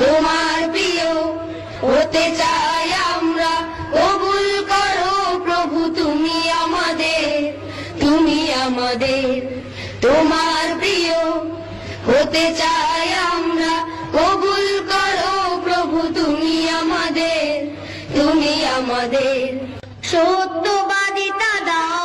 তোমার প্রিয়, হতে চাই আমরা কবুল করো প্রভু, তুমি আমাদের তুমি আমাদের। তোমার প্রিয়, হতে চাই আমরা কবুল করো প্রভু, তুমি আমাদের তুমি আমাদের। সত্যবাদিতা দাও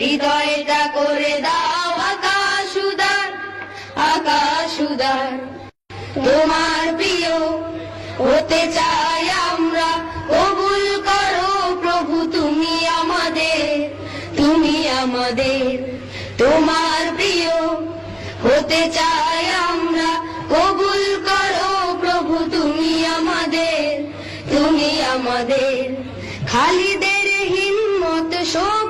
হৃদয়টা করে দাও আকাশ উদার আকাশ উদার তোমার প্রিয়, হতে চাই আমরা, কবুল করো প্রভু, তুমি আমাদের তুমি আমাদের। তোমার প্রিয়, হতে চাই আমরা, কবুল করো প্রভু, তুমি আমাদের তুমি আমাদের। খালিদের হিম্মত আলীর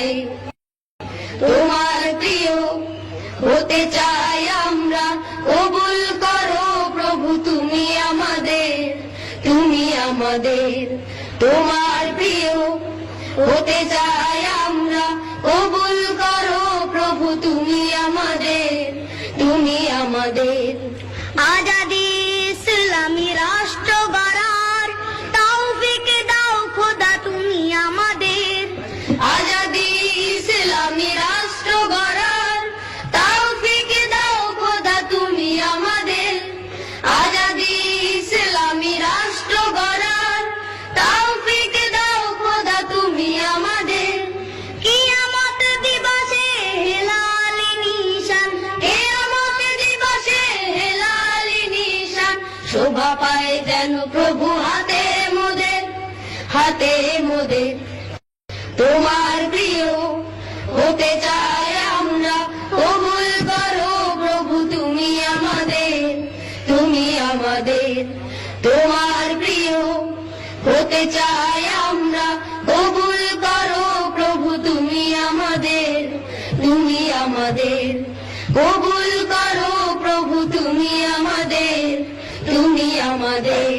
দাউরায় তোমার প্রিয়, হতে চাই আমরা কবুল করো প্রভু, তুমি আমাদের তুমি আমাদের। তোমার প্রিয়, হতে চাই আমরা কবুল করো প্রভু, তুমি আমাদের তুমি আমাদের। শোভা পায় যেন প্রভু হাতে মোদের হাতে মোদের। তোমার প্রিয় হতে চাই আমরা কবুল করো প্রভু তুমি আমাদের তুমি আমাদের। তোমার প্রিয় হতে চাই আমরা কবুল করো প্রভু তুমি আমাদের তুমি আমাদের। কবুল করো প্রভু তুমি আমাদের। তুমি আমাদের